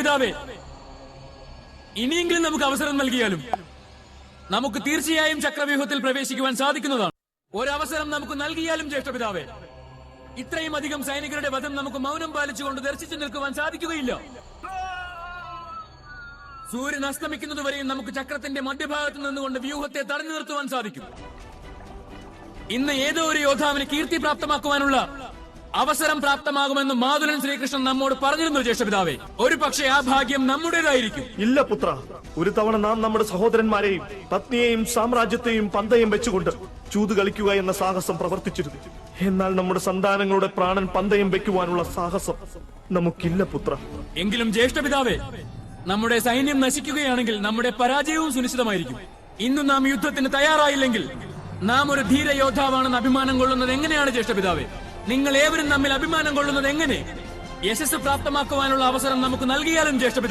പിതാവേ ഇനിയെങ്കിലും നമുക്ക് അവസരം നൽകിയാലും നമുക്ക് തീർച്ചയായും ചക്രവ്യൂഹത്തിൽ പ്രവേശിക്കുവാൻ സാധിക്കുന്നതാണ്. ഒരവസരം നമുക്ക് നൽകിയാലും ജ്യേഷ്ഠപിതാവേ ഇത്രയും അധികം സൈനികരുടെ വധം നമുക്ക് മൗനം പാലിച്ചുകൊണ്ട് ദർശിച്ചു നിൽക്കുവാൻ സാധിക്കുകയില്ല. സൂര്യൻ അസ്തമിക്കുന്നതുവരെയും നമുക്ക് ചക്രത്തിന്റെ മധ്യഭാഗത്ത് നിന്നുകൊണ്ട് വ്യൂഹത്തെ തടഞ്ഞു നിർത്തുവാൻ സാധിക്കും. ഇന്ന് ഏതോ ഒരു യോദ്ധാവിന് കീർത്തി പ്രാപ്തമാക്കുവാനുള്ള അവസരം പ്രാപ്തമാകുമെന്ന് മാതുലൻ ശ്രീകൃഷ്ണൻ നമ്മോട് പറഞ്ഞിരുന്നു ജ്യേഷ്ഠപിതാവേ. ഒരു പക്ഷേ ആ ഭാഗ്യം നമ്മുടേതായിരിക്കും. ഇല്ല പുത്ര. ഒരു തവണ നാം നമ്മുടെ സഹോദരന്മാരെയും പത്നിയെയും സാമ്രാജ്യത്തെയും പന്തയും വെച്ചുകൊണ്ട് ചൂത് കളിക്കുക എന്ന സാഹസം പ്രവർത്തിച്ചിരുന്നു. എന്നാൽ നമ്മുടെ സന്താനങ്ങളുടെ പ്രാണൻ പന്തയം വെക്കുവാനുള്ള സാഹസം നമുക്കില്ല പുത്ര. എങ്കിലും ജ്യേഷ്ഠപിതാവേ നമ്മുടെ സൈന്യം നശിക്കുകയാണെങ്കിൽ നമ്മുടെ പരാജയവും സുനിശ്ചിതമായിരിക്കും. ഇന്ന് നാം യുദ്ധത്തിന് തയ്യാറായില്ലെങ്കിൽ നാം ഒരു ധീര യോദ്ധാവാണെന്ന് അഭിമാനം കൊള്ളുന്നത് എങ്ങനെയാണ് ജ്യേഷ്ഠപിതാവേ? നിങ്ങൾ ഏവരും തമ്മിൽ അഭിമാനം കൊള്ളുന്നത് എങ്ങനെ? യശസ് പ്രാപ്തമാക്കുവാനുള്ള അവസരം നമുക്ക് നൽകിയാലും ജ്യേഷ്ഠപിതാവ്